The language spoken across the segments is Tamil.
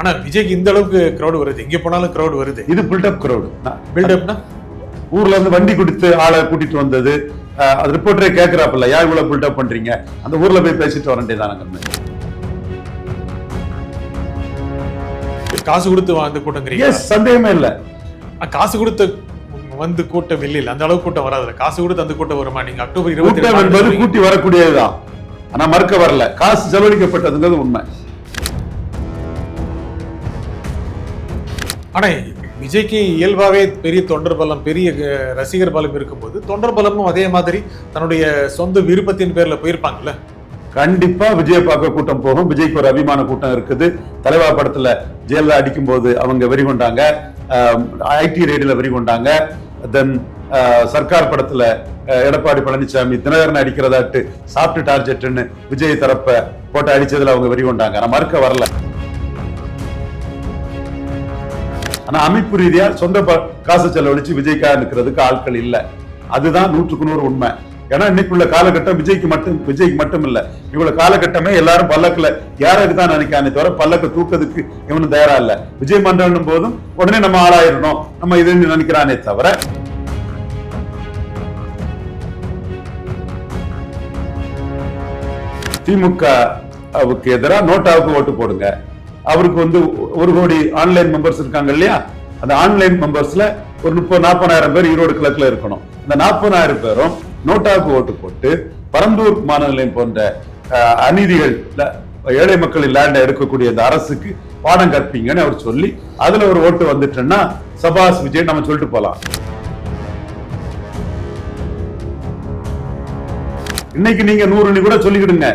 ஆனா விஜய்க்கு இந்த அளவுக்கு கிரௌட் வருது. எங்க போனாலும் கிரௌட் வருது. இது பில்டப் கிரௌடு பில்டப்னா ஊர்ல இருந்து வண்டி கொடுத்து ஆளை கூட்டிட்டு வந்தது. அது ரிப்போர்ட்டரே கேக்குறாப்புல யார் இவ்வளவு பில்டப் பண்றீங்க? அந்த ஊர்ல போய் பேசிட்டு வர வேண்டியதானங்க காசு கொடுத்து வந்து கூட்டங்கிறீங்க சந்தேகமே இல்ல. காசு கொடுத்து வந்து கூட்டம் இல்ல அந்த அளவுக்கு கூட்டம் வராதுல காசு கொடுத்து அந்த கூட்டம் வருமா? நீங்க அக்டோபர் இருபத்தி என்பது கூட்டி வரக்கூடியதுதான். ஆனா மறுக்க வரல. காசு செலவழிக்கப்பட்டதுங்கிறது உண்மை. ஆனால் விஜய்க்கு இயல்பாகவே பெரிய தொண்டர் பலம் பெரிய ரசிகர் பலம் இருக்கும்போது தொண்டர் பலமும் அதே மாதிரி தன்னுடைய சொந்த விருப்பத்தின் பேரில் போயிருப்பாங்கல்ல? கண்டிப்பா விஜய பார்க்க கூட்டம் போகும். விஜய்க்கு ஒரு அபிமான கூட்டம் இருக்குது. தலைவா படத்துல ஜெயலலிதா அடிக்கும் போது அவங்க வெறி கொண்டாங்க. ஐடி ரேடியில் வெறி கொண்டாங்க. தென் சர்க்கார் படத்துல எடப்பாடி பழனிசாமி தினகரன் அடிக்கிறதாட்டு சாப்பிட்டு டார்ஜெட்டுன்னு விஜய் தரப்ப போட்டு அடிச்சதுல அவங்க வெறி கொண்டாங்க. நான் மறுக்க வரல. ஆனா அமைப்பு ரீதியா சொந்த காசு செலவழிச்சு விஜய்க்காக இருக்கிறதுக்கு ஆட்கள் இல்ல. அதுதான் நூற்றுக்கு நூறு உண்மை. ஏன்னா இன்னைக்கு உள்ள காலகட்டம் விஜய்க்கு மட்டும் விஜய்க்கு மட்டும் இல்ல. இவ்வளவு காலகட்டமே எல்லாரும் பல்லக்கில். யாருக்கு தான் நினைக்கானே தவிர பல்லக்க தூக்கிறதுக்கு இவனும் தயாரா இல்ல. விஜய் மண்டலம் போதும் உடனே நம்ம ஆளாயிரணும். நம்ம இதுன்னு நினைக்கிறானே தவிர. திமுகவுக்கு எதிராக நோட்டாவுக்கு ஓட்டு போடுங்க. அவருக்கு வந்து ஒரு கோடி ஆன்லைன் மெம்பர்ஸ் இருக்காங்க இல்லையா? அந்த ஆன்லைன் மெம்பர்ஸ்ல ஒரு முப்பது நாற்பதாயிரம் பேர் ஈரோடு கிழக்குல இருக்கணும். இந்த நாற்பதாயிரம் பேரும் நோட்டாவுக்கு ஓட்டு போட்டு பரந்தூர் மாநிலம் நிலையம் போன்ற அநீதிகள் ஏழை மக்களின் லேண்டை எடுக்கக்கூடிய அந்த அரசுக்கு பாடம் கற்பீங்கன்னு அவர் சொல்லி அதுல ஒரு ஓட்டு வந்துட்டுன்னா சபாஸ் விஜய் நம்ம சொல்லிட்டு போலாம். இன்னைக்கு நீங்க நூறு கூட சொல்லிக்கிடுங்க.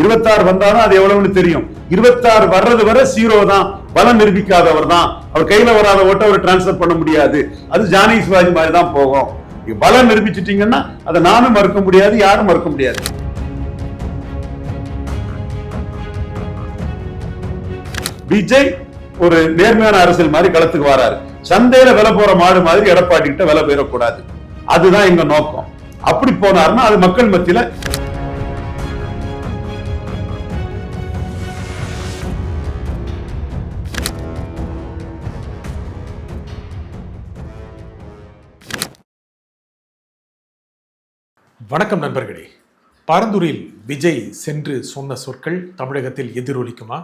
இருபத்தாறு வந்தாலும் அது எவ்வளவுன்னு தெரியும். இருபத்தாறு வர்றது வரை சீரோ தான். பலம் நிரூபிக்காதவர் தான் அவர் கையில வராத ஓட்ட அவர் டிரான்ஸ்பர் பண்ண முடியாது. அது ஜானகி சிவாஜி மாதிரி தான் போகும். நீங்க பலம் நிரூபிச்சிட்டீங்கன்னா அதை நானும் மறுக்க முடியாது யாரும் மறுக்க முடியாது. விஜய் ஒரு நேர்மையான அரசியல் மாதிரி களத்துக்கு வராரு. சந்தையில விலை போற மாடு மாதிரி எடப்பாடி கிட்ட விலை போயிடக்கூடாது. அதுதான் எங்க நோக்கம். அப்படி போனாருன்னா அது மக்கள் மத்தியில வணக்கம் நண்பர்களே. பரந்தூரில் விஜய் சென்று சொன்ன சொற்கள் தமிழகத்தில் எதிரொலிக்குமா?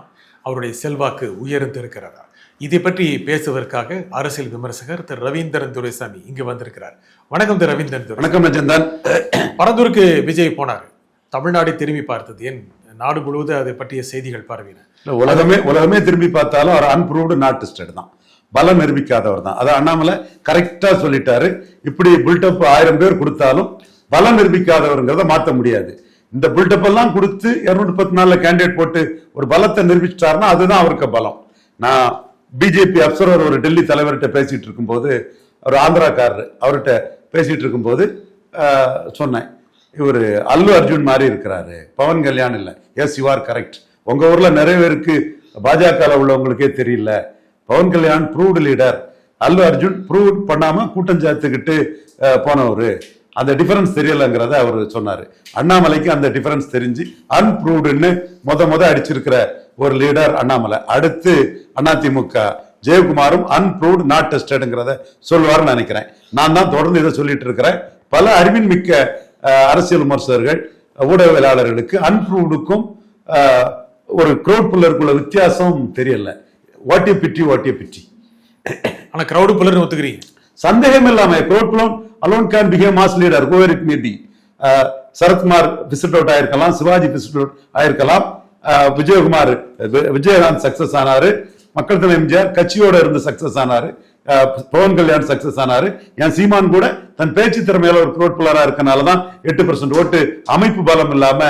அவருடைய செல்வாக்கு உயர்ந்திருக்கிறதா? இதை பற்றி பேசுவதற்காக அரசியல் விமர்சகர் திரு ரவீந்திரன் துரைசாமி இங்கு வந்திருக்கிறார். வணக்கம் திரு ரவீந்திரன் துரை. வணக்கம் ரஜந்தன். பரந்தூருக்கு விஜய் போனார். தமிழ்நாடு திரும்பி பார்த்தது. ஏன் நாடு முழுவதும் அதை பற்றிய செய்திகள் பரவின. உலகமே உலகமே திரும்பி பார்த்தாலும் அவர் அன்ப்ரூவ்டு நாட் டெஸ்டட் தான். பலம் நிரூபிக்காதவர் தான். அதை அண்ணாமலை கரெக்டா சொல்லிட்டாரு. இப்படி பில்டப் ஆயிரம் பேர் கொடுத்தாலும் பலம் நிரூபிக்காதவருங்கிறத மாற்ற முடியாது. இந்த பில்டப் எல்லாம் கொடுத்து இருநூத்தி பத்து நாலுல கேண்டிடேட் போட்டு ஒரு பலத்தை நிரூபிச்சிட்டாருன்னா அதுதான் அவருக்கு பலம். நான் பிஜேபி அப்சர்வர் ஒரு டெல்லி தலைவர்கிட்ட பேசிட்டு இருக்கும்போது ஒரு ஆந்திராக்காரர் அவர்கிட்ட பேசிட்டு இருக்கும்போது சொன்னேன். இவர் அல்லு அர்ஜுன் மாதிரி இருக்கிறாரு. பவன் கல்யாண் இல்லை. எஸ் யூ ஆர் கரெக்ட் உங்க ஊர்ல நிறைய பேருக்கு பாஜக உள்ளவங்களுக்கே தெரியல. Pawan Kalyan proved leader Allu Arjun prove பண்ணாம கூட்டம் சேர்த்துக்கிட்டு போனவர். அந்த டிஃபரன்ஸ் தெரியலங்கிறத அவர் சொன்னாரு. அண்ணாமலைக்கு அந்த டிஃபரன்ஸ் தெரிஞ்சு அன்ப்ரூவ்டுன்னு முத முத அடிச்சிருக்கிற ஒரு லீடர் அண்ணாமலை. அடுத்து அதிமுக. ஜெயக்குமாரும் அன்ப்ரூவ்டு நாட் டெஸ்டட்ங்கிறத சொல்லுவாருன்னு நினைக்கிறேன். நான் தான் தொடர்ந்து இதை சொல்லிட்டு இருக்கிறேன். பல அறிவின் மிக்க அரசியல் விமர்சகர்கள் ஊடகவியலாளர்களுக்கு அன்ப்ரூவ்டுக்கும் ஒரு க்ரௌட் புல்லருக்குள்ள வித்தியாசம் தெரியல. வாட்டிய பிட்டி வாட்டிய பிட்டி. ஆனா கிரௌடு புலர்னு ஒத்துக்கிறீங்க. சந்தேகம் இல்லாம crowd pull alone can behave mass leader whoever it may be Sarathkumar visit out ஆயிருக்கலாம் Sivaji visit out ஆயிருக்கலாம். அஹ், விஜயகுமார் விஜயகாந்த் சக்சஸ் ஆனாரு. மக்கள் தலைவர் எம்ஜிஆர் கட்சியோட இருந்து சக்சஸ் ஆனாரு. அஹ், பவன் கல்யாண் சக்சஸ் ஆனாரு. என் சீமான் கூட தன் பேச்சு திறமையில ஒரு இருக்கனால தான் எட்டு பர்சன்ட் ஓட்டு அமைப்பு பலம் இல்லாம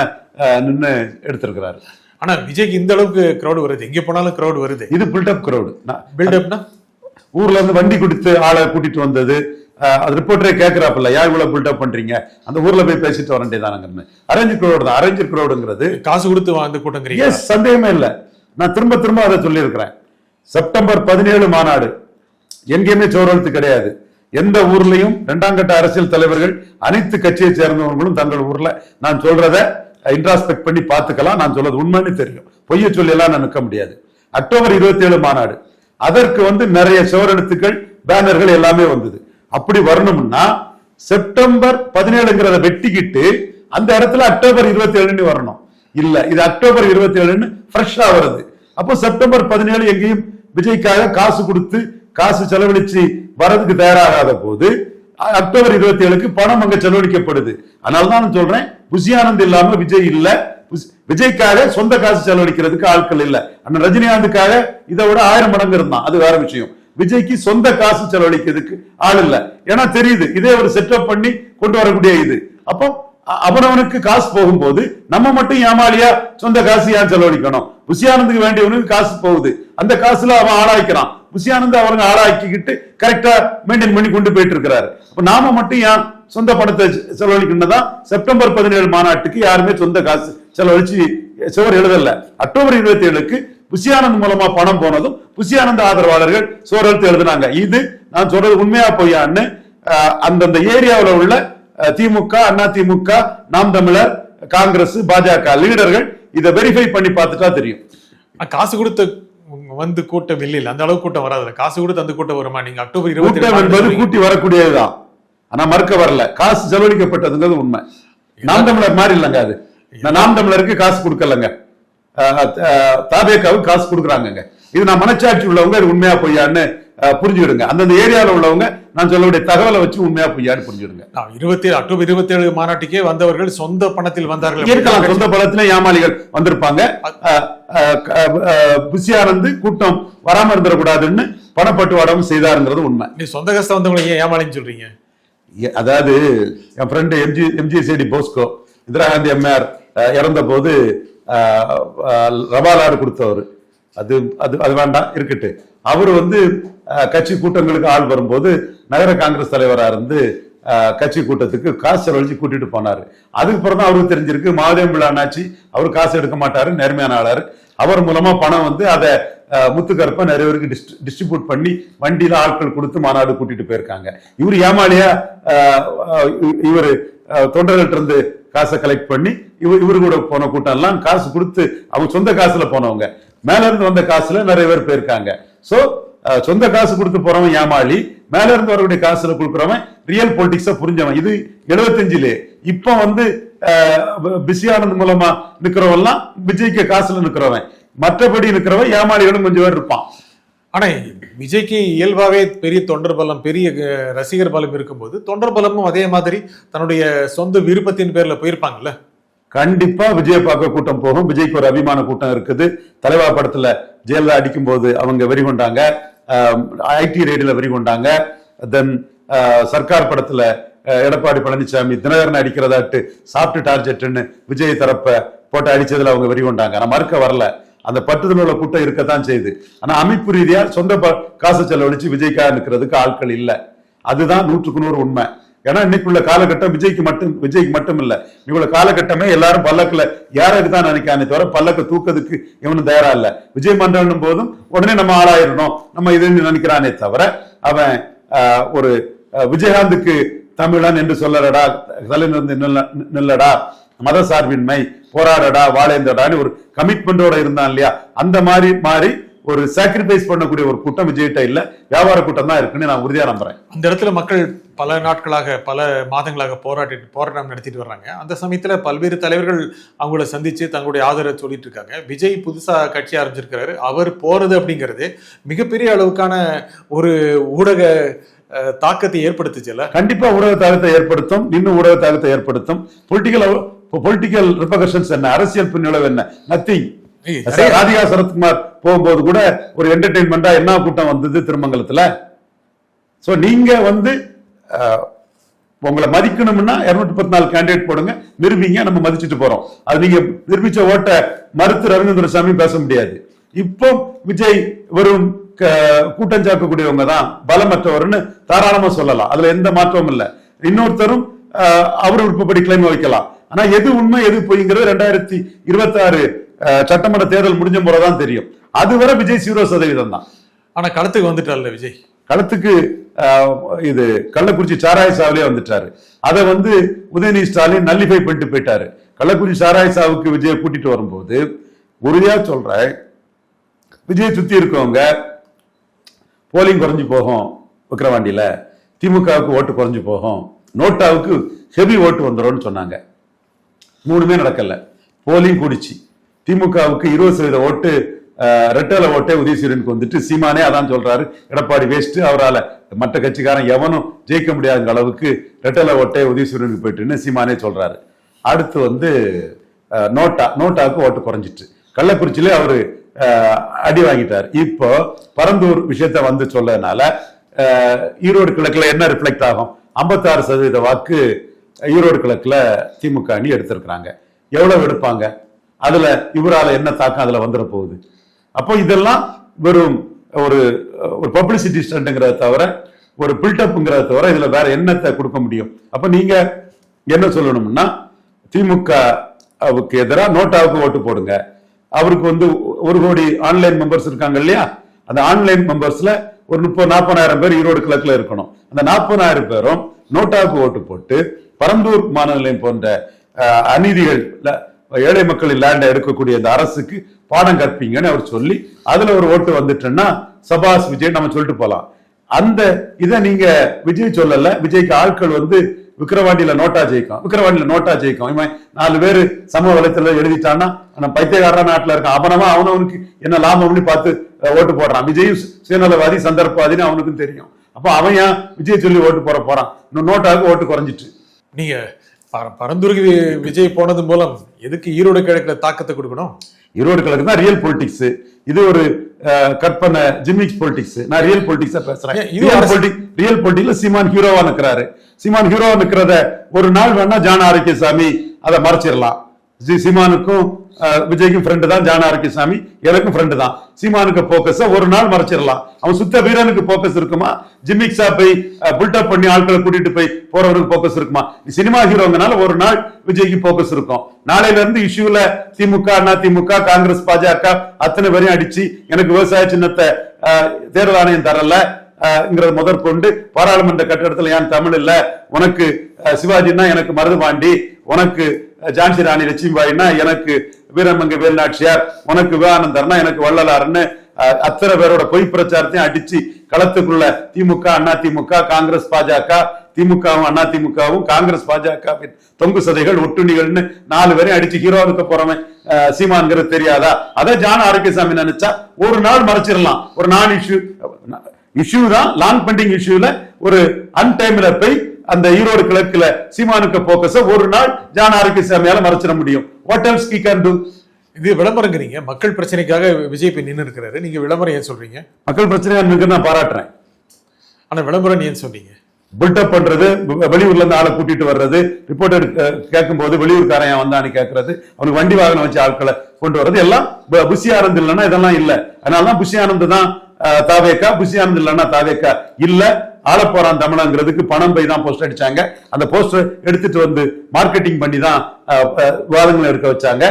அஹ், நின்னு எடுத்திருக்கிறாரு. ஆனா விஜய்க்கு இந்த அளவுக்கு கிரௌடு வருது. எங்க போனாலும் கிரௌடு வருது. இது பில்டப் கிரௌடு பில்டப்னா ஊர்ல இருந்து வண்டி கொடுத்து ஆளை கூட்டிட்டு வந்தது. அது ரிப்போர்ட்டரே கேக்குறாப்புல யார் இவ்வளவு பில்டப் பண்றீங்க? அந்த ஊர்ல போய் பேசிட்டு வர வேண்டியதானங்கன்னு அரேஞ்ச் கிரௌடு தான் அரேஞ்ச் கிரௌடுங்கிறது காசு கொடுத்து வந்து கூட்டங்கிறீங்க எஸ் சந்தேகமே இல்ல. நான் திரும்ப திரும்ப அதை சொல்லியிருக்கிறேன். செப்டம்பர் பதினேழு மாநாடு. எங்கேயுமே சோரழுத்து கிடையாது. எந்த ஊர்லயும் இரண்டாம் கட்ட அரசியல் தலைவர்கள் அனைத்து கட்சியை சேர்ந்தவர்களும் தங்கள் ஊர்ல. நான் சொல்றத இன்ட்ராஸ்பெக்ட் பண்ணி பார்த்துக்கலாம். நான் சொல்றது உண்மைன்னு தெரியும். பொய்ய சொல்லி எல்லாம் நான் நிற்க முடியாது. அக்டோபர் இருபத்தி ஏழு மாநாடு. அதற்கு வந்து நிறைய சுவரெழுத்துக்கள் பேனர்கள் எல்லாமே வந்தது. அப்படி வரணும்னா செப்டம்பர் பதினேழுங்கிறத வெட்டிக்கிட்டு அந்த இடத்துல அக்டோபர் இருபத்தி ஏழுன்னு வரணும். இல்ல இது அக்டோபர் இருபத்தி ஏழுன்னு ஃப்ரெஷ்ஷா வருது. அப்போ செப்டம்பர் பதினேழு எங்கேயும் விஜய்க்காக காசு கொடுத்து காசு செலவழிச்சு வரதுக்கு தயாராகாத போது அ- அக்டோபர் இருபத்தி ஏழுக்கு பணம் அங்க செலவழிக்கப்படுது. அதனால தான் நான் சொல்றேன் புஷியானந்த் இல்லாம விஜய் இல்ல. புஸ்- விஜய்க்காக சொந்த காசு செலவழிக்கிறதுக்கு ஆட்கள் இல்ல. அண்ணன் ரஜினிகாந்துக்காக இதை விட ஆயிரம் மடங்கு இருந்தான். அது வேற விஷயம். விஜய்க்கு சொந்த காசு செலவழிக்கிறதுக்கு ஆள் இல்ல. ஏன்னா தெரியுது இதே ஒரு செட்டப் பண்ணி கொண்டு வரக்கூடிய இது. அப்போ அவனவனுக்கு காசு போகும்போது நம்ம மட்டும் ஏமாளியா சொந்த காசு ஏன் செலவழிக்கணும்? புசியானந்துக்கு வேண்டியவனுக்கு காசு போகுது. அந்த காசுல அவன் ஆளாய்க்கிறான் புசியானந்த் அவனுங்க ஆளாக்கிக்கிட்டு கரெக்டா மெயின்டைன் பண்ணி கொண்டு போயிட்டு இருக்கிறாரு அப்ப நாம மட்டும் ஏன் சொந்த பணத்தை செ- செலவழிக்கணும்னா செப்டம்பர் பதினேழு மாநாட்டுக்கு யாருமே சொந்த காசு செலவழிச்சு சுவர் எழுதல. அக்டோபர் இருபத்தி ஏழுக்கு புசியானந்த் மூலமா பணம் போனதும் புசியானந்த் ஆதரவாளர்கள் எழுத்து எழுதினாங்க. இது நான் சொல்றது உண்மையா பொய்யான்னு அந்தந்த ஏரியாவுல உள்ள திமுக அண்ணா திமுக நாம் தமிழர் காங்கிரஸ் பாஜக லீடர்கள் இதை வெரிஃபை பண்ணி பார்த்துட்டா தெரியும். காசு கொடுத்த வந்து கூட்டம் இல்ல அந்த அளவுக்கு கூட்டம் வராதுல்ல காசு கொடுத்து அந்த கூட்டம் வருமா? நீங்க அக்டோபர் இருபத்தி என்பது கூட்டி வரக்கூடியதுதான். ஆனா மறுக்க வரல. காசு செலவழிக்கப்பட்டதுங்கிறது உண்மை. நாம் தமிழர் மாதிரி இல்லைங்க அது. நாம் தமிழருக்கு காசு கொடுக்கலங்க. தாபேக்காவுக்கு காசு கொடுக்குறாங்கங்க. இது நான் மனச்சாட்சி உள்ளவங்க இது உண்மையா பொய்யான்னு அஹ், புரிஞ்சுக்கிடுங்க. அந்தந்த ஏரியால உள்ளவங்க நான் சொல்லக்கூடிய தகவலை வச்சு உண்மையா பொய்யான்னு புரிஞ்சுக்கிடுங்க. இருபத்தி அக்டோபர் இருபத்தி ஏழு மாநாட்டுக்கே வந்தவர்கள் சொந்த பணத்தில் வந்தார்கள் இருக்கலாம் சொந்த பலத்துல ஏமாளிகள் வந்திருப்பாங்க. அஹ், அஹ், அஹ், புசி ஆனந்த் கூட்டம் வராம இருந்துடக்கூடாதுன்னு பணப்பட்டுவாடம் செய்தாருங்கிறது உண்மை. நீ சொந்த கஷ்டம் வந்தவங்களை ஏன் ஏமாளின்னு சொல்றீங்க? அதாவது என் ஃப்ரெண்டு எம்ஜி எம்ஜி சேடி போஸ்கோ இந்திரா காந்தி அம்மையார் இறந்தபோது இறந்த போது ரபாலாடு கொடுத்தவர். அது அது அது வேண்டாம் இருக்கட்டு. அவர் வந்து கட்சி கூட்டங்களுக்கு ஆள் வரும்போது நகர காங்கிரஸ் தலைவரா இருந்து அஹ், கட்சி கூட்டத்துக்கு காசு செலவழிச்சு கூட்டிட்டு போனாரு. அதுக்கப்புறம் தான் அவருக்கு தெரிஞ்சிருக்கு மாதேம் பிள்ளானாச்சி அவர் காசு எடுக்க மாட்டாரு நேர்மையான ஆளாரு. அவர் மூலமா பணம் வந்து அதை முத்துக்கருப்ப நிறைய பேருக்கு டிஸ்ட்ரிபியூட் பண்ணி வண்டியில ஆட்கள் கொடுத்து மாநாடு கூட்டிட்டு போயிருக்காங்க. இவர் ஏமாலியா இவர் தொண்டர்கள்ட்ட இருந்து காசை கலெக்ட் பண்ணி இவர் இவரு கூட போன கூட்டம் எல்லாம் காசு கொடுத்து அவங்க சொந்த காசுல போனவங்க. மேல இருந்து வந்த காசுல நிறைய பேர் போயிருக்காங்க. சோ சொந்த காசு கொடுத்து போறவன் ஏமாளி மேல இருந்து வரக்கூடிய காசுல கொடுக்குறவன் ரியல் பொலிட்டிக்ஸ புரிஞ்சவன். இது எழுபத்தஞ்சிலே இப்ப வந்து பிஸியானது ஆனது மூலமா நிக்கிறவன்லாம் விஜய்க்கு காசுல நிக்கிறவன். மற்றபடி நிக்கிறவன் ஏமாளிகளும் கொஞ்சம் பேர் இருப்பான். ஆனா விஜய்க்கு இயல்பாகவே பெரிய தொண்டர் பலம் பெரிய ரசிகர் பலம் இருக்கும்போது தொண்டர் பலமும் அதே மாதிரி தன்னுடைய சொந்த விருப்பத்தின் பேரில் போயிருப்பாங்கல்ல? கண்டிப்பா விஜய பார்க்க கூட்டம் போகும். விஜய்க்கு ஒரு அபிமான கூட்டம் இருக்குது. தலைவா படத்துல ஜெயலலிதா அடிக்கும் போது அவங்க வெறி கொண்டாங்க. ஐடி ரேடியில வெறி கொண்டாங்க. தென் சர்க்கார் படத்துல எடப்பாடி பழனிசாமி தினகரன் அடிக்கிறதாட்டு சாப்பிட்டு டார்ஜெட்டுன்னு விஜய் தரப்ப போட்டு அடிச்சதுல அவங்க வெறி கொண்டாங்க. நான் மறுக்க வரல. அந்த பட்டுதல் உள்ள கூட்டம் இருக்கத்தான் செய்யுது ஆனா அமைப்பு ரீதியா சொந்த ப- காசு செலவழிச்சு விஜய்க்காக இருக்கிறதுக்கு ஆட்கள் இல்லை. அதுதான் நூற்றுக்கு நூறு உண்மை. ஏன்னா இன்னைக்குள்ள காலகட்டம் விஜய்க்கு மட்டும் விஜய்க்கு மட்டும் இல்ல இவ்வளவு காலகட்டமே எல்லாரும் பல்லக்கில் யாருக்கு தான் நினைக்கானே தவிர பல்லக்க தூக்கிறதுக்கு இவனும் தயாரா இல்ல. விஜய் மன்றம் போதும் உடனே நம்ம ஆளாயிடணும் நம்ம இதுன்னு நினைக்கிறானே தவிர அவன் ஆஹ், ஒரு விஜயகாந்துக்கு தமிழன் என்று சொல்லலடா தலைநிறந்து நில்ல- நில்லடா மத சார்பின்மை போராடடா வாழேந்தடான்னு ஒரு கமிட்மெண்டோட இருந்தான் இல்லையா? அந்த மாதிரி மாறி ஒரு சாக்ரிஃபைஸ் பண்ணக்கூடிய ஒரு கூட்டம் விஜய்கிட்ட இல்ல. வியாபார கூட்டம் தான் இருக்குன்னு நான் உறுதியா நம்புறேன். அந்த இடத்துல மக்கள் பல நாட்களாக பல மாதங்களாக போராட்டி போராட்டம் நடத்திட்டு வர்றாங்க. அந்த சமயத்துல பல்வேறு தலைவர்கள் அவங்கள சந்திச்சு தங்களுடைய ஆதரவை சொல்லிட்டு இருக்காங்க. விஜய் புதுசா கட்சி ஆரம்பிச்சிருக்கிறாரு. அவர் போறது அப்படிங்கிறது மிகப்பெரிய அளவுக்கான ஒரு ஊடக தாக்கத்தை ஏற்படுத்துச்சுல்ல? கண்டிப்பா ஊடக தாக்கத்தை ஏற்படுத்தும். இன்னும் ஊடக தாக்கத்தை ஏற்படுத்தும். பொலிட்டிக்கல் பொலிட்டிக்கல் ரிப்பகர்ஷன்ஸ் என்ன? அரசியல் பின்னடைவு என்ன? நத்திங் ராதிகா சரத்குமார் போகும்போது கூட ஒரு என்டர்டைன்மெண்டா என்ன கூட்டம் வந்தது திருமங்கலத்துல? சோ நீங்க வந்து உங்களை மதிக்கணும்னா இருநூத்தி பத்தி நாலு கேண்டிடேட் போடுங்க. நிரூபிங்க நம்ம மதிச்சுட்டு போறோம். அது நீங்க நிரூபிச்ச ஓட்ட மறுத்து ரவீந்திர சாமி பேச முடியாது. இப்போ விஜய் வெறும் க- கூட்டம் சாக்கக்கூடியவங்க தான் பலமற்றவர்னு தாராளமா சொல்லலாம். அதுல எந்த மாற்றமும் இல்ல. இன்னொருத்தரும் அவர் விருப்பப்படி கிளைம் வைக்கலாம். ஆனா எது உண்மை எது பொய்ங்கிறது ரெண்டாயிரத்தி இருபத்தி ஆறு சட்டமன்ற தேர்தல் முடிஞ்ச முறைதான் தெரியும். அதுவரை விஜய் ஜீரோ சதவீதம் தான். ஆனா களத்துக்கு வந்துட்டார்ல விஜய்? களத்துக்கு இது கள்ளக்குறிச்சி சாராய சாவிலே வந்துட்டாரு. அதை வந்து உதயநிதி ஸ்டாலின் நல்லிஃபை பண்ணிட்டு போயிட்டாரு. கள்ளக்குறிச்சி சாராய சாவுக்கு விஜய கூட்டிட்டு வரும்போது உறுதியா சொல்றேன் விஜய் சுத்தி இருக்கவங்க போலிங் குறைஞ்சு போகும் விக்கிரவாண்டியில. திமுகவுக்கு ஓட்டு குறைஞ்சு போகும். நோட்டாவுக்கு ஹெவி ஓட்டு வந்துரும்னு சொன்னாங்க. மூணுமே நடக்கல. போலிங் கூடிச்சு. திமுகவுக்கு இருபது சதவீத ஓட்டு ரெட்டல ஓட்டே உதயசூரியனுக்கு வந்துட்டு சீமானே அதான் சொல்றாரு. எடப்பாடி வேஸ்ட் அவரால். மற்ற கட்சிக்காரன் எவனும் ஜெயிக்க முடியாத அளவுக்கு ரெட்டல ஓட்டே உதயசூரியனுக்கு போயிட்டுன்னு சீமானே சொல்றாரு. அடுத்து வந்து நோட்டா. நோட்டாவுக்கு ஓட்டு குறைஞ்சிட்டு கள்ளக்குறிச்சியிலே அவரு அடி வாங்கிட்டார். இப்போ பரந்தூர் விஷயத்த வந்து சொல்லனால ஈரோடு கிழக்குல என்ன ரிஃப்ளெக்ட் ஆகும்? 56% சதவீத வாக்கு ஈரோடு கிழக்குல திமுக அணி எடுத்திருக்கிறாங்க. எவ்வளவு எடுப்பாங்க? அதுல இவரால என்ன தாக்கம் அதுல வந்துட போகுது. அப்போ இதெல்லாம் வெறும் ஒரு ஒரு பப்ளிசிட்டி ஸ்டண்ட்ங்கிறத தவிர ஒரு பில்டப்ங்கிறத தவிர இதுல வேற என்னத்தை கொடுக்க முடியும்? அப்ப நீங்க என்ன சொல்லணும்னா திமுகவுக்கு எதிராக நோட்டாவுக்கு ஓட்டு போடுங்க. அவருக்கு வந்து ஒரு கோடி ஆன்லைன் மெம்பர்ஸ் இருக்காங்க இல்லையா? அந்த ஆன்லைன் மெம்பர்ஸ்ல ஒரு முப்பது நாற்பதாயிரம் பேர் ஈரோடு கிழக்குல இருக்கணும். அந்த நாற்பதாயிரம் பேரும் நோட்டாவுக்கு ஓட்டு போட்டு பரந்தூர் விமான நிலையம் போன்ற அநீதிகள் ஏழை மக்களின் லேண்டை எடுக்கக்கூடிய இந்த அரசுக்கு பாடம் கற்பீங்கன்னு அவர் சொல்லி அதுல ஒரு ஓட்டு வந்துட்டுன்னா சபாஸ் விஜய் நம்ம சொல்லிட்டு போலாம். அந்த இதை நீங்க விஜய் சொல்லல. விஜய்க்கு ஆட்கள் வந்து விக்கிரவாண்டியில நோட்டா ஜெயிக்கும். விக்கிரவாண்டியில நோட்டா ஜெயிக்கும். இவன் நாலு பேர் சமூக வலைத்தள எழுதிட்டான்னா நம்ம பைத்தியக்காரன் நாட்டுல இருக்கான். அவனவா அவனவனுக்கு என்ன லாபம்னு பார்த்து ஓட்டு போடுறான். விஜயும் சுயநலவாதி சந்தர்ப்பவாதின்னு அவனுக்கும் தெரியும். அப்ப அவன் ஏன் விஜய் சொல்லி ஓட்டு போட போறான்? இன்னும் நோட்டாவுக்கு ஓட்டு குறைஞ்சிட்டு. நீங்க பர- பரந்தூருக்கு விஜய் போனது மூலம் எதுக்கு ஈரோடு கிழக்குல தாக்கத்தை கொடுக்கணும்? ஈரோடு கிழக்கு தான் ரியல் பொலிட்டிக்ஸ் இது ஒரு கற்பனை ஜிமிக்ஸ் பொலிட்டிக்ஸ் நான் ரியல் பொலிட்டிக்ஸா பேசுறேன். ரியல் அரசு- பொலிட்டிக் ரியல் பொலிட்டிக்ல சீமான் ஹீரோவா நிக்கிறாரு. சீமான் ஹீரோவா நிக்கிறத ஒரு நாள் வேணா ஜான ஆரோக்கியசாமி அதை மறைச்சிடலாம். சீமானுக்கும் விஜய்க்கும் ஃப்ரெண்டு தான் ஜான ஆரோக்கியசாமி எனக்கும் ஃப்ரெண்டு தான். சீமானுக்கு போக்கஸ ஒரு நாள் மறைச்சிடலாம். அவன் சுத்த வீரனுக்கு போக்கஸ் இருக்குமா? ஜிமிக்ஸா போய் புல்டப் பண்ணி ஆட்களை கூட்டிட்டு போய் போறவருக்கு போக்கஸ் இருக்குமா? சினிமா ஹீரோங்கனால ஒரு நாள் விஜய்க்கு போக்கஸ் இருக்கும். நாளையில இருந்து இஷ்யூல திமுக அண்ணா திமுக காங்கிரஸ் பாஜக அத்தனை பேரையும் அடிச்சு எனக்கு விவசாய சின்னத்தை தேர்தல் ஆணையம் தரல ங்கிறது முதற்கொண்டு பாராளுமன்ற கட்டிடத்துல ஏன் தமிழ் இல்ல? உனக்கு சிவாஜின்னா எனக்கு மருதுபாண்டி உனக்கு ஜான்சி ராணி லட்சுமிபாய்னா எனக்கு வீரமங்க வேலுநாட்சியார் உனக்கு விவேகானந்தர்னா எனக்கு வள்ளலார்னு அத்தனை பேரோட பொய் பிரச்சாரத்தையும் அடிச்சு களத்துக்குள்ள திமுக அண்ணா திமுக காங்கிரஸ் பாஜக திமுகவும் அண்ணா திமுகவும் காங்கிரஸ் பாஜகவின் தொங்கு சதைகள் ஒட்டுணிகள்னு நாலு பேரையும் அடிச்சு ஹீரோ இருக்க போறவன் அஹ், சீமான்ங்கிறது தெரியாதா? அதை ஜான ஆரோக்கியசாமி நினைச்சா ஒரு நாள் மறைச்சிடலாம். ஒரு நான் இஷ்யூ இஷ்யூ தான் லாங் பெண்டிங் இஷ்யூல ஒரு அன்டைம்ல போய் அந்த ஈரோடு கிழக்குல சீமானுக்கு போக்கஸ ஒரு நாள் ஜான ஆரோக்கியசாமியால மறைச்சிட முடியும். What else he can do இது விளம்பரங்கிறீங்க. மக்கள் பிரச்சனைக்காக விஜய் போய் நின்று இருக்கிறாரு நீங்க விளம்பரம் ஏன் சொல்றீங்க? மக்கள் பிரச்சனையா இருக்கு நான் பாராட்டுறேன். ஆனா விளம்பரம் ஏன் சொன்னீங்க? பில்டப் பண்றது வெளியூர்ல இருந்து ஆளை கூட்டிட்டு வர்றது ரிப்போர்ட் கேட்கும் போது வெளியூர்காரன் வந்தான்னு கேட்கறது அவனுக்கு வண்டி வாகனம் வச்சு ஆட்களை கொண்டு வர்றது எல்லாம் புஷி ஆனந்த் இல்லைன்னா இதெல்லாம் இல்ல. அதனாலதான் புஷி ஆனந்த் தான் தாவேக்கா புஷி ஆனந்த் இல்லைன்னா தாவேக்கா இல்ல. ஆள போறான் தமிழங்கிறதுக்கு பணம் போய் தான் போஸ்ட் அடிச்சாங்க. அந்த போஸ்டர் எடுத்துட்டு வந்து மார்க்கெட்டிங் பண்ணி தான் விவாதங்களை எடுக்க வச்சாங்க.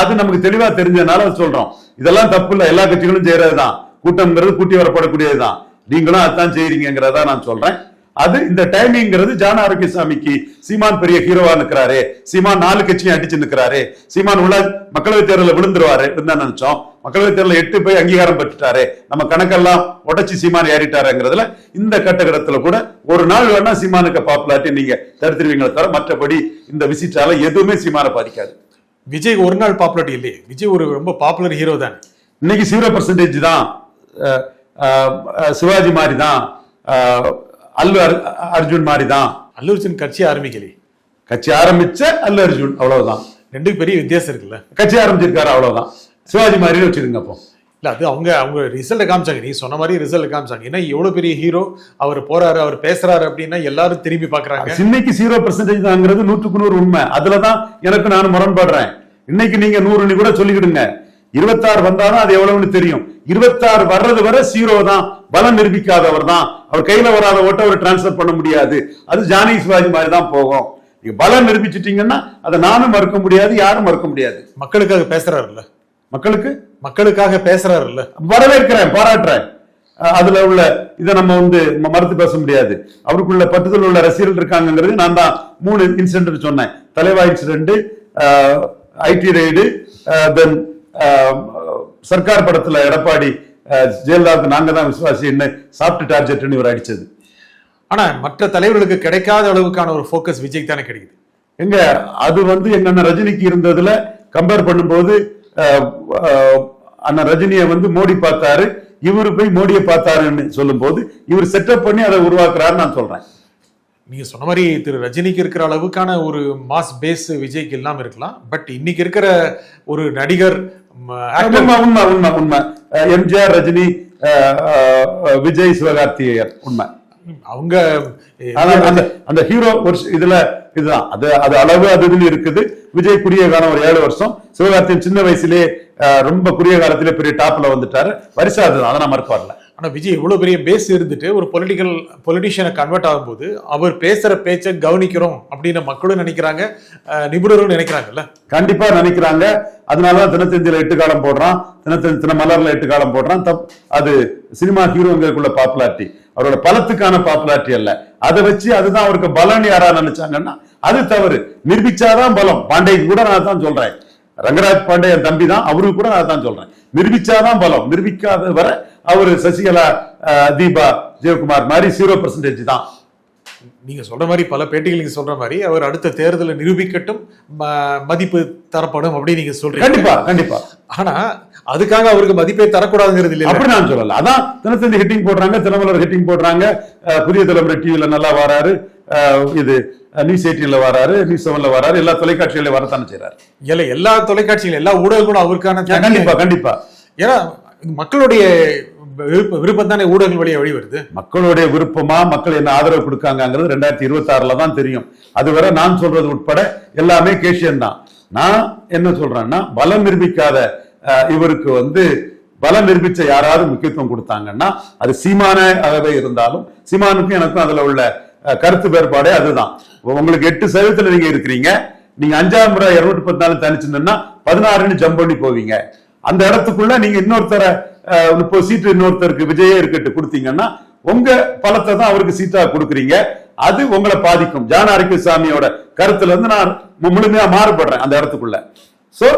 அது நமக்கு தெளிவா தெரிஞ்சதுனால சொல்றோம். இதெல்லாம் தப்பு இல்லை எல்லா கட்சிகளும் செய்யறதுதான். கூட்டம்ங்கிறது கூட்டி வரப்படக்கூடியதுதான். நீங்களும் அதான் செய்யறீங்கிறதா நான் சொல்றேன். அது இந்த டைமிங்கிறது ஜான ஆரோக்கியசாமிக்கு சீமான் பெரிய ஹீரோவா நிக்கிறாரு. சீமான் நாலு கட்சியும் அடிச்சு நிக்கிறாரு. சீமான் உள்ள மக்களவை தேர்தலில் விழுந்துருவாரு தான் நினைச்சோம். மக்களவை தேர்தலில் எட்டு போய் அங்கீகாரம் பெற்றுட்டாரு. நம்ம கணக்கெல்லாம் உடைச்சு சீமான் ஏறிட்டாருங்கிறதுல இந்த கட்டகடத்துல கூட ஒரு நாள் வேணா சீமானுக்கு பாப்புலாரிட்டி நீங்க தடுத்துருவீங்களே தவிர மற்றபடி இந்த விசிட்டால எதுவுமே சீமானை பாதிக்காது. விஜய் ஒரு நாள் பாப்புலாரிட்டி இல்லையே. விஜய் ஒரு ரொம்ப பாப்புலர் ஹீரோ தான். இன்னைக்கு ஜீரோ பர்சன்டேஜ் தான் சிவாஜி மாதிரி தான் அல்லு அர்- அர்ஜுன் மாதிரி தான் அல்லூர்ஜன் கட்சி ஆரம்பிக்கலையே கட்சி ஆரம்பிச்ச அல்லு அர்ஜுன் அவ்வளவுதான். ரெண்டு பெரிய வித்தியாசம் இருக்குல்ல. கட்சி ஆரம்பிச்சிருக்காரு அவ்வளவுதான். சிவாஜி மாதிரி வச்சிருங்க அப்போ. இல்ல அது அவங்க அவங்க ரிசல்ட்டை காமிச்சாங்க. நீ சொன்ன மாதிரி ரிசல்ட் காமிச்சாங்க. ஏன்னா எவ்வளவு பெரிய ஹீரோ அவர் போறாரு அவர் பேசுறாரு அப்படின்னா எல்லாரும் திரும்பி பாக்குறாங்க இன்னைக்கு ஜீரோ பர்சன்டேஜ் தாங்கிறது நூற்றுக்கு நூறு உண்மை. அதுலதான் எனக்கு நான் முரண்படுறேன். இன்னைக்கு நீங்க நூறுன்னு கூட சொல்லிக்கிடுங்க. இருபத்தாறு வந்தாதான் அது எவ்வளவுன்னு தெரியும். இருபத்தாறு வர்றது வரை ஜீரோ தான். பலம் நிரூபிக்காதவர் தான். அவர் கையில வராத ஓட்ட அவர் டிரான்ஸ்ஃபர் பண்ண முடியாது. அது ஜானகி சிவாஜி மாதிரி தான் போகும். நீங்க பலம் நிரூபிச்சிட்டீங்கன்னா அதை நானும் மறுக்க முடியாது யாரும் மறுக்க முடியாது. மக்களுக்காக பேசுறாருல்ல? மக்களுக்கு? மக்களுக்காக பேசுறாருல்ல? வரவேற்கிறேன் பாராட்டுறேன். அதுல உள்ள இதை நம்ம வந்து மறுத்து பேச முடியாது. அவருக்குள்ள பட்டுதல் உள்ள ரசிகர்கள் இருக்காங்கிறது நான் தான் மூணு இன்சிடென்ட் சொன்னேன். தலைவா incident IT raid then Sarkar படத்துல எடப்பாடி ஜெயலலிதாவுக்கு நாங்க தான் விசுவாசி என்ன சாப்பிட்டு டார்ஜெட்னு இவர் அடிச்சது. ஆனா மற்ற தலைவர்களுக்கு கிடைக்காத அளவுக்கான ஒரு ஃபோக்கஸ் விஜய்க்கு தானே கிடைக்குது. எங்க அது வந்து அண்ணன் ரஜினிக்கு இருந்ததுல கம்பேர் பண்ணும்போது அண்ணன் ரஜினியை வந்து மோடி பார்த்தாரு இவரு போய் மோடியை பார்த்தாருன்னு சொல்லும்போது இவர் செட்டப் பண்ணி அதை உருவாக்குறாருன்னு நான் சொல்றேன். நீங்க சொன்ன மாதிரி திரு ரஜினிக்கு இருக்கிற அளவுக்கான ஒரு மாஸ் பேஸ் விஜய்க்கு இல்லாம இருக்கலாம். பட் இன்னைக்கு இருக்கிற ஒரு நடிகர் உண்மை. உண்மை உண்மை உண்மை எம்ஜிஆர் ரஜினி விஜய் சிவகார்த்திகேயன். உண்மை. அவங்க அந்த அந்த ஹீரோ ஒரு இதுல இதுதான். அது அது அளவு அது இதுன்னு இருக்குது. விஜய் குறுகிய காலம் ஒரு ஏழு வருஷம். சிவகார்த்தியின் சின்ன வயசுலயே ரொம்ப குறுகிய காலத்திலே பெரிய டாப்ல வந்துட்டாரு. வரிசை அதுதான். அதை நான் மறுக்க ஆனால் விஜய் இவ்வளோ பெரிய பேஸ் இருந்துட்டு ஒரு பொலிட்டிக்கல் பொலிட்டிஷியனை கன்வெர்ட் ஆகும்போது அவர் பேசுகிற பேச்சை கவனிக்கிறோம் அப்படின்னு மக்களும் நினைக்கிறாங்க நிபுணரும் நினைக்கிறாங்கல்ல? கண்டிப்பாக நினைக்கிறாங்க. அதனால தான் தினத்தந்தியில எட்டு காலம் போடுறான். தினத்தந்தி தின மலர்ல எட்டு காலம் போடுறான். தப் அது சினிமா ஹீரோங்களுக்குள்ள பாப்புலாரிட்டி அவரோட பலத்துக்கான பாப்புலாரிட்டி அல்ல. அதை வச்சு அதுதான் அவருக்கு பலன் யாரா நினைச்சாங்கன்னா அது தவறு. நிரூபிச்சாதான் பலம். பாண்டேக்கு கூட நான் தான் சொல்றேன். ரங்கராஜ் பாண்டே என் தம்பி தான். அவருக்கு கூட நான் தான் சொல்றேன். நிரூபிச்சாதான் பலம். நிரூபிக்காத வரை அவரு சசிகலா தீபா ஜெயக்குமார் மாதிரி ஜீரோ பர்சன்டேஜ் தான். நீங்க சொல்ற மாதிரி பல பேட்டிகள் நீங்க சொல்ற மாதிரி அவர் அடுத்த தேர்தலை நிரூபிக்கட்டும் மதிப்பு தரப்படும் அப்படின்னு நீங்க சொல்றீங்க. கண்டிப்பா கண்டிப்பா. ஆனா அதுக்காக அவருக்கு மதிப்பே தரக்கூடாதுங்கிறது இல்ல அப்படி நான் சொல்லல. அதான் தினத்தந்தி ஹிட்டிங் போடுறாங்க தினமலர் ஹிட்டிங் போடுறாங்க. புதிய தலைமுறை டிவில நல்லா வராரு. இது நியூஸ் எயிட்டீன்ல வராரு நியூஸ் செவன்ல வராரு எல்லா தொலைக்காட்சிகளையும் வரத்தானே செய்யறாரு இல்ல எல்லா தொலைக்காட்சிகள் எல்லா ஊடகங்களும் அவருக்கான கண்டிப்பா கண்டிப்பா. ஏன்னா மக்களுடைய விருப்ப விருப்பம் தானே ஊடகங்கள் வழியா வெளி வருது மக்களுடைய விருப்பமா மக்கள் என்ன ஆதரவு கொடுக்காங்கிறது ரெண்டாயிரத்தி இருபத்தி ஆறுல தான் தெரியும். அதுவரை நான் சொல்றது உட்பட எல்லாமே கேஷியன் தான். நான் என்ன சொல்றேன்னா பலம் நிரூபிக்காத இவருக்கு வந்து பலம் நிரூபிச்ச யாராவது முக்கியத்துவம் கொடுத்தாங்கன்னா அது சீமானாகவே இருந்தாலும் சீமானுக்கும் எனக்கும் அதுல உள்ள கருத்து வேறுபாடே அதுதான். உங்களுக்கு எட்டு சதவீதத்துல நீங்க இருக்கிறீங்க. நீங்க அஞ்சாம் முறை இருநூத்தி பத்து நாலு தனிச்சிருந்தா பதினாறுன்னு ஜம்ப் பண்ணி போவீங்க. அந்த இடத்துக்குள்ள நீங்க இன்னொருத்தர முப்பது சீட்டு இன்னொருத்தருக்கு விஜயே இருக்கட்டு கொடுத்தீங்கன்னா உங்க பலத்தை தான் அவருக்கு சீட்டா கொடுக்குறீங்க. அது உங்களை பாதிக்கும். ஜான சாமியோட கருத்துல இருந்து நான் முழுமையா மாறுபடுறேன் அந்த இடத்துக்குள்ள. சோ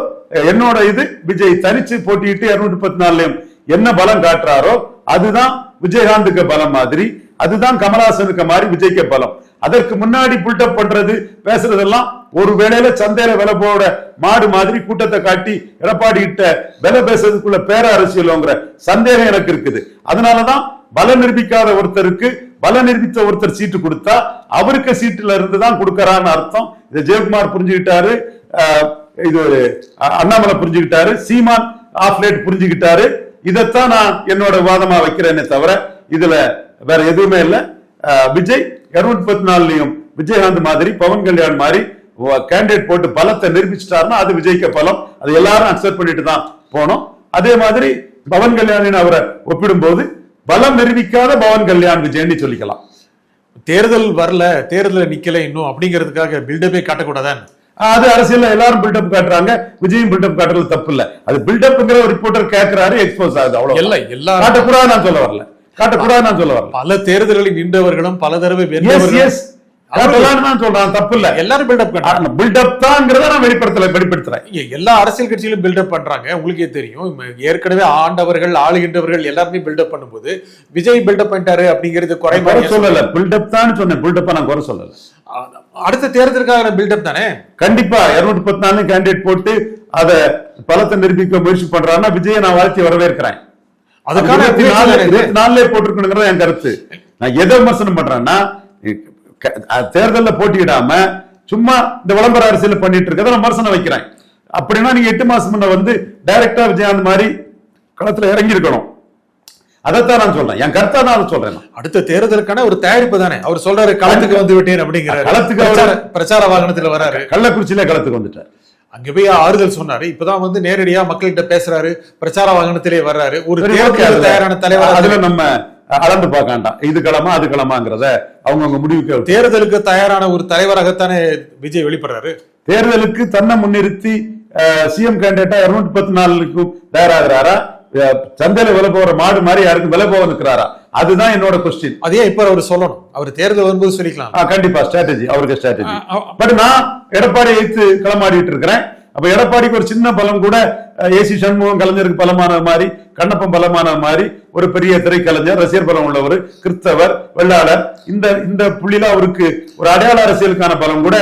என்னோட இது விஜய் தனிச்சு போட்டிட்டு இருநூத்தி பத்து நாலுலயும் என்ன பலம் காட்டுறாரோ அதுதான் விஜயகாந்துக்கு பலம் மாதிரி. அதுதான் கமலஹாசனுக்கு மாதிரி விஜய்க்கு பலம். அதற்கு முன்னாடி புல்டப் பண்றது பேசுறதெல்லாம் ஒரு வேளையில சந்தையில விலை போட மாடு மாதிரி கூட்டத்தை காட்டி எடப்பாடி கிட்ட விலை பேசுறதுக்குள்ள பேர அரசியலோங்கிற சந்தேகம் எனக்கு இருக்குது. அதனாலதான் பல நிரூபிக்காத ஒருத்தருக்கு பல நிரூபித்த ஒருத்தர் சீட்டு கொடுத்தா அவருக்கு சீட்டுல இருந்து தான் கொடுக்கறான்னு அர்த்தம். இதை ஜெயக்குமார் புரிஞ்சுக்கிட்டாரு இது ஒரு அண்ணாமலை புரிஞ்சுக்கிட்டாரு சீமான் ஆஃப்லேட் புரிஞ்சுக்கிட்டாரு இதைத்தான் நான் என்னோட வாதமா வைக்கிறேனே தவிர இதுல வேற எதுவுமே இல்ல. விஜய் இருநூத்தி பத்தி நாலுலயும் விஜயகாந்த் மாதிரி பவன் கல்யாண் மாதிரி கேண்டிடேட் போட்டு பலத்தை நிரூபிச்சிட்டாருன்னா அது விஜய்க்கு பலம். அது எல்லாரும் அக்செப்ட் பண்ணிட்டு தான் போனோம். அதே மாதிரி பவன் கல்யாணின் அவரை ஒப்பிடும்போது பலம் நிரூபிக்காத பவன் கல்யாண் விஜய்னு சொல்லிக்கலாம். தேர்தல் வரல தேர்தல நிக்கல இன்னும் அப்படிங்கிறதுக்காக பில்டப்பே காட்டக்கூடாதான் அது அரசியல்ல எல்லாரும் பில்டப் காட்டுறாங்க விஜயும் பில்டப் காட்டுறது தப்பு இல்ல. அது பில்டப்ங்கிற ஒரு ரிப்போர்ட்டர் கேக்குறாரு எக்ஸ்போஸ் ஆகுது அவ்வளவு இல்ல எல்லா காட்டக்கூடாது நான் சொல்ல வரல. காட்டக்கூடாது நான் சொல்ல பல தேர்தல்களில் நின்றவர்களும் பல தடவை சொல்றேன். தப்பு இல்ல. எல்லாரும் பில்டப் பில்டப் தான்ங்கிறத நான் வெளிப்படுத்தல வெளிப்படுத்துறேன். எல்லா அரசியல் கட்சியிலும் பில்டப் பண்றாங்க. உங்களுக்கே தெரியும். ஏற்கனவே ஆண்டவர்கள் ஆளுகின்றவர்கள் எல்லாருமே பில்டப் பண்ணும்போது விஜய் பில்டப் பண்ணிட்டாரு அப்படிங்கிறது குறை குறைபாடு. சொல்லல. பில்டப் தான் சொன்னேன். பில்டப்பா நான் குறை சொல்லல. அடுத்த தேர்தலுக்காக பில்டப் தானே? கண்டிப்பா. இருநூத்தி பத்தி நாலு கேண்டிடேட் போட்டு அத பலத்தை நிரூபிக்க முயற்சி பண்றான்னா விஜயை நான் வாழ்த்தி வரவேற்கிறேன். அதுக்கான இருபத்தி நாலுல போட்டிருக்கணுங்கிறது என் கருத்து. நான் எதை விமர்சனம் பண்றேன்னா தேர்தல்ல போட்டியிடாம சும்மா இந்த விளம்பர அரசியல் பண்ணிட்டு இருக்கதை நான் விமர்சனம் வைக்கிறேன். அப்படின்னா நீங்க எட்டு மாசம் முன்ன வந்து டைரக்டா விஜயகாந்த் மாதிரி களத்துல இறங்கி இருக்கணும் அதைத்தான் நான் சொல்றேன். என் கருத்தா தான் அதை சொல்றேன் நான். அடுத்த தேர்தலுக்கான ஒரு தயாரிப்பு தானே? அவர் சொல்றாரு களத்துக்கு வந்து விட்டேன் அப்படிங்கிறாரு. களத்துக்கு பிரச்சார வாகனத்துல வராரு. கள்ளக்குறிச்சியில களத்துக்கு வந்துட்டார். அங்க போய் ஆறுதல் சொன்னாரு. இப்பதான் வந்து நேரடியா மக்கள்கிட்ட பேசுறாரு. பிரச்சார வாகனத்திலே வர்றாரு. ஒரு அதுல- தயாரான தலைவர் அதுல நம்ம அளந்து பார்க்க வேண்டாம் இது களமா அது களமாங்கிறத அவங்கவுங்க முடிவுக்கு. தேர்தலுக்கு தயாரான ஒரு தலைவராகத்தானே விஜய் வெளிப்படுறாரு. தேர்தலுக்கு தன்னை முன்னிறுத்தி சிஎம் கேண்டிடேட்டா இருநூத்தி பத்து நாலுக்கும் தயாராகிறாரா? சந்தையில விலை போற மாடு மாதிரி யாருக்கும் விலை போக நிற்கிறாரா அதுதான் என்னோட கொஸ்டின் அதையே இப்ப அவர் சொல்லணும். அவர் தேர்தல் வரும்போது சொல்லிக்கலாம். கண்டிப்பா ஸ்ட்ராட்டஜி அவருக்கு ஸ்ட்ராட்டஜி. பட் நான் எடப்பாடி வைத்து களமாடிட்டு இருக்கிறேன். அப்ப எடப்பாடிக்கு ஒரு சின்ன பலம் கூட ஏசி சண்முகம் கலைஞருக்கு பலமான மாதிரி கண்ணப்பம் பலமான மாதிரி ஒரு பெரிய திரைக்கலைஞர் ரசிகர் பலம் உள்ளவர் கிறிஸ்தவர் வெள்ளாளர் இந்த இந்த புள்ளில அவருக்கு ஒரு அடையாள அரசியலுக்கான பலம் கூட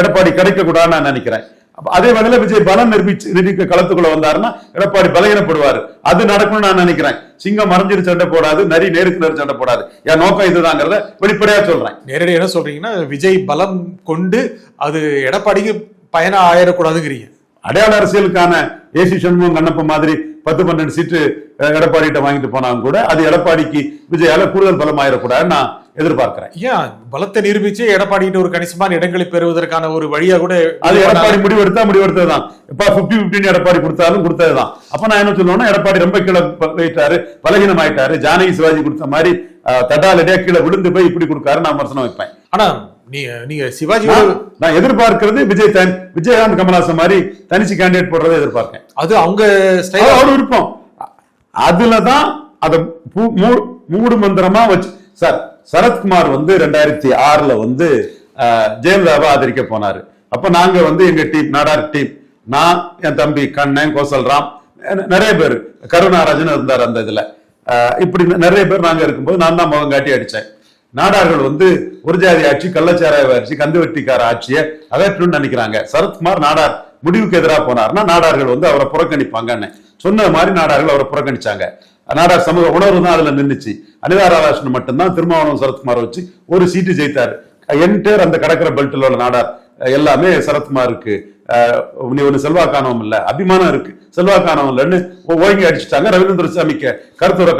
எடப்பாடி கிடைக்க கூடாதுன்னு நான் நினைக்கிறேன். அதே வேளையில விஜய் பலம் நிரூபிச்சு நிரூபிக்க களத்துக்குள்ள வந்தாருன்னா எடப்பாடி பலகீனப்படுவாரு. அது நடக்கும்னு நான் நினைக்கிறேன். சிங்கம் மறைஞ்சிரு சண்டை போடாது. நரி நேருக்கு நேரு சண்டை போடாது. என் நோக்கம் இதுதாங்கிறத வெளிப்படையா சொல்றேன். நேரடியாக என்ன சொல்றீங்கன்னா விஜய் பலம் கொண்டு அது எடப்பாடிக்கு பயணம் ஆயிடக்கூடாதுங்கிறீங்க. அடையாள அரசியலுக்கான ஏசி சண்முகம் கண்ணப்ப மாதிரி பத்து பன்னெண்டு சீட்டு அஹ், எடப்பாடிகிட்ட வாங்கிட்டு போனாலும் கூட அது எடப்பாடிக்கு விஜயால கூடுதல் பலம் ஆயிடக்கூடாதுன்னு நான் எதிர்பார்க்கிறேன். ஏன்? பலத்தை நிரூபிச்சு எடப்பாடிட்டு ஒரு கணிசமான இடங்களை பெறுவதற்கான ஒரு வழியா கூட அது எடப்பாடி முடிவெடுத்தா முடிவெடுத்ததுதான். இப்ப பிப்டி பிப்டின்னு எடப்பாடி கொடுத்தாலும் கொடுத்ததுதான். அப்ப நான் என்ன சொல்லுவேன்னா எடப்பாடி ரொம்ப கீழே போயிட்டாரு பலகீனம் ஆயிட்டாரு ஜானகி சிவாஜி கொடுத்த மாதிரி அஹ், தட்டாலடியா கீழே விழுந்து போய் இப்படி கொடுக்காரு நான் விமர்சனம் வைப்பேன். ஆனா நீ நீங்க சிவாஜி நான் எதிர்பார்க்கிறது விஜய் தன் விஜயகாந்த் கமலாசன் மாதிரி தனிச்சு கேண்டிடேட் போடுறதை எதிர்பார்க்கேன். அது அவங்க ஸ்டைல் அவர் விருப்பம். அதுலதான் அத மூடு மந்திரமா வச்சு சார் சரத்குமார் வந்து ரெண்டாயிரத்தி ஆறுல வந்து ஜெயலலிதாவை ஆதரிக்க போனாரு. அப்ப நாங்க வந்து எங்க டீம் நாடார் டீம் நான் என் தம்பி கண்ணன் கோசல்ராம் நிறைய பேர் கருணாராஜன் இருந்தார் அந்த இதுல. அஹ், இப்படி நிறைய பேர் நாங்க இருக்கும்போது நான் தான் முகம் காட்டி அடிச்சேன். நாடார்கள் வந்து ஒரு ஜாதி ஆட்சி கள்ளச்சாராய ஆட்சி கந்துவெட்டிக்கார ஆட்சியை அகற்றணும்னு நினைக்கிறாங்க. சரத்குமார் நாடார் முடிவுக்கு எதிராக போனார்னா நாடார்கள் வந்து அவரை புறக்கணிப்பாங்கன்னு. சொன்ன மாதிரி நாடார்கள் அவரை புறக்கணிச்சாங்க. நாடா சமூக உணர்வு தான் அதுல நின்றுச்சு அனிதா ராதாகிருஷ்ணன் மட்டும்தான் திருமாவளவன் சரத்குமார் வச்சு ஒரு சீட்டு ஜெயித்தாரு. என்டர் அந்த கடற்கரை பெல்ட்டில் உள்ள நாடார் எல்லாமே சரத்குமாருக்கு அஹ், நீ ஒண்ணு செல்வாக்கானவம் இல்ல அபிமானம் இருக்கு. செல்வாக்கானவம் இல்லைன்னு ஓ- ஓங்கி அடிச்சுட்டாங்க ரவீந்திர சாமிக்கு கருத்துரை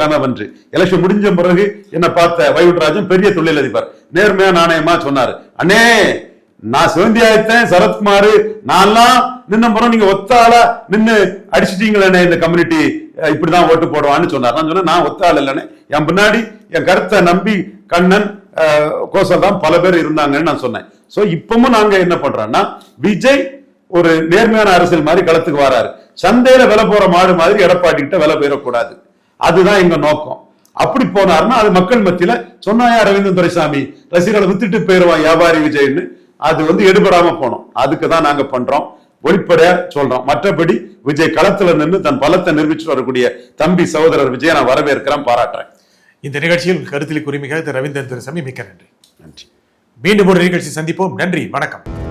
எலெக்ஷன் முடிஞ்ச பிறகு என்ன பார்த்த வைகுண்டராஜன் பெரிய தொழிலதிபர். நேர்மையா நாணயமா சொன்னாரு. அண்ணே நான் சிவந்தியாயத்தேன் சரத்குமார் நான்லாம் நின்ன பிறகு நீங்க ஒத்தால நின்று நின்னு அடிச்சிட்டீங்களே இந்த கம்யூனிட்டி இப்படிதான் ஓட்டு போடுவான்னு சொன்னார். நான் சொன்னேன் நான் ஒத்த ஆள் இல்லைன்னு. என் பின்னாடி என் கருத்தை நம்பி கண்ணன் அஹ், கோசல் தான் பல பேர் இருந்தாங்கன்னு நான் சொன்னேன். சோ இப்பவும் நாங்க என்ன பண்றோம்னா விஜய் ஒரு நேர்மையான அரசியல் மாதிரி களத்துக்கு வராரு. சந்தையில விலை போற மாடு மாதிரி எடப்பாடி கிட்ட விலை போயிடக்கூடாது. அதுதான் எங்க நோக்கம். அப்படி போனாருன்னா அது மக்கள் மத்தியில சொன்னாயா ரவீந்திரன் துரைசாமி ரசிகர்களை வித்துட்டு போயிருவான் வியாபாரி விஜய்னு அது வந்து எடுபடாம போனோம். அதுக்கு தான் நாங்க பண்றோம். வெளிப்படையா சொல்றோம். மற்றபடி விஜய் களத்துல நின்று தன் பலத்தை நிரூபிச்சு வரக்கூடிய தம்பி சகோதரர் விஜய் நான் வரவேற்கிறேன் பாராட்டுறேன். இந்த நிகழ்ச்சியில் கருத்தில் திரு ரவீந்திரன் துரைசாமி மிக்க நன்றி. நன்றி. மீண்டும் ஒரு நிகழ்ச்சி சந்திப்போம். நன்றி. வணக்கம்.